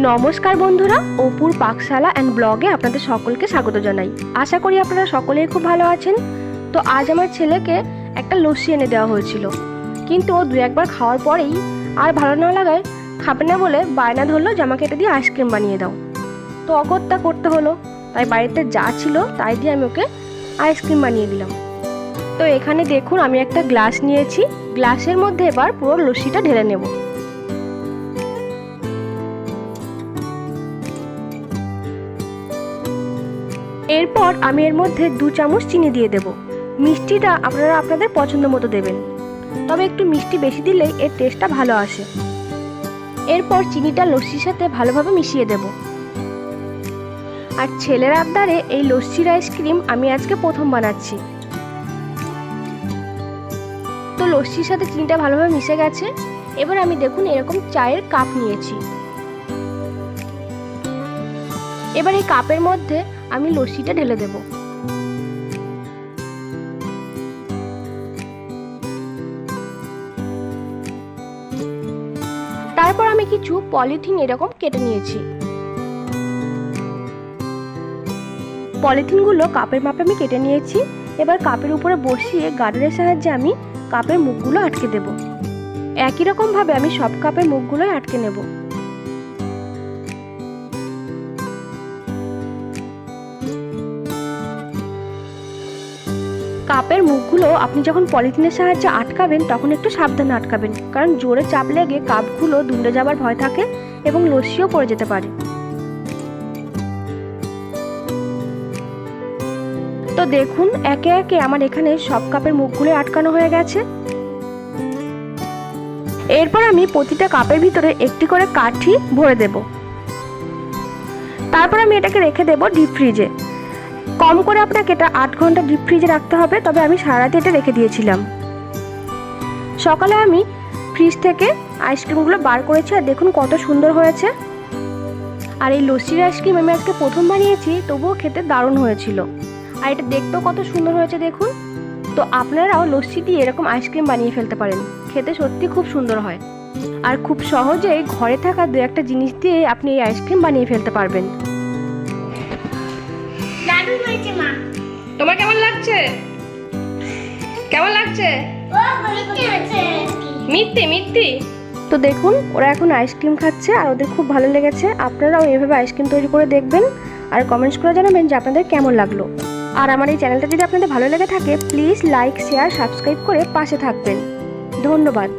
নমস্কার বন্ধুরা, অপুর পাকশালা অ্যান্ড ব্লগে আপনাদের সকলকে স্বাগত জানাই। আশা করি আপনারা সকলেই খুব ভালো আছেন। তো আজ আমার ছেলেকে একটা লস্যি এনে দেওয়া হয়েছিল। কিন্তু ও দু একবার খাওয়ার পরেই আর ভালো না লাগায় খাবে না বলে বায়না ধরলো যে আমাকে এটা দিয়ে আইসক্রিম বানিয়ে দাও। তো অগত্যা করতে হলো। তাই বাড়িতে যা ছিল তাই দিয়ে আমি ওকে আইসক্রিম বানিয়ে দিলাম। তো এখানে দেখুন আমি একটা গ্লাস নিয়েছি। গ্লাসের মধ্যে এবার পুরো লস্যিটা ঢেলে নেব। এরপর আমি এর মধ্যে দু চামচ চিনি দিয়ে দেব। মিষ্টিটা আপনারা আপনাদের পছন্দ মতো দেবেন। তবে একটু মিষ্টি বেশি দিলেই এর টেস্টটা ভালো আসে। এরপর চিনিটা লস্যির সাথে ভালোভাবে মিশিয়ে দেব। আর ছেলের আবদারে এই লস্যির আইসক্রিম আমি আজকে প্রথম বানাচ্ছি। তো লস্যির সাথে চিনিটা ভালোভাবে মিশে গেছে। এবার আমি দেখুন এরকম চায়ের কাপ নিয়েছি। এবার এই কাপের মধ্যে আমি লস্যিটা ঢেলে দেব। তারপর আমি কিছু পলিথিন এরকম কেটে নিয়েছি। পলিথিনগুলো কাপের মাপে আমি কেটে নিয়েছি। এবার কাপের উপরে বসিয়ে গার্ডারের সাহায্যে আমি কাপের মুখগুলো আটকে দেব। একই রকম ভাবে আমি সব কাপের মুখগুলোই আটকে নেব। কাপের মুখগুলো আপনি যখন পলিথিনের সাহায্যে আটকাবেন, তখন একটু সাবধানে আটকাবেন। কারণ জোরে চাপ লেগে কাপগুলো দুমড়ে যাবার ভয় থাকে এবং লস্যিও পড়ে যেতে পারে। তো দেখুন, একে একে আমার এখানে সব কাপের মুখগুলো আটকানো হয়ে গেছে। এরপর আমি প্রতিটা কাপের ভিতরে একটি করে কাঠি ভরে দেব। তারপর আমি এটাকে রেখে দেব ডিপ ফ্রিজে কম করে আপনাকে এটা আট ঘণ্টা ডিপ ফ্রিজে রাখতে হবে, তবে আমি সারা রাতে এটা রেখে দিয়েছিলাম। সকালে আমি ফ্রিজ থেকে আইসক্রিমগুলো বার করেছি, আর দেখুন কত সুন্দর হয়েছে। আর এই লস্যির আইসক্রিম আমি আজকে প্রথম বানিয়েছি, তবুও খেতে দারুণ হয়েছিল। আর এটা দেখতেও কত সুন্দর হয়েছে, দেখুন। তো আপনারাও লস্যি দিয়ে এরকম আইসক্রিম বানিয়ে ফেলতে পারেন। খেতে সত্যি খুব সুন্দর হয়। আর খুব সহজেই ঘরে থাকা দু একটা জিনিস দিয়ে আপনি এই আইসক্রিম বানিয়ে ফেলতে পারবেন। দারুণ হয়েছে মা? তোমার কেমন লাগছে? কেমন লাগছে? মিথ্যে মিথ্যে তো দেখুন ওরা এখন আইসক্রিম খাচ্ছে আর ওদের খুব ভালো লেগেছে। আপনারাও এভাবে আইসক্রিম তৈরি করে দেখবেন আর কমেন্টস করে জানাবেন যে আপনাদের কেমন লাগল। আর আমার এই চ্যানেলটা যদি আপনাদের ভালো লেগে থাকে প্লিজ লাইক শেয়ার সাবস্ক্রাইব করে পাশে থাকবেন। ধন্যবাদ।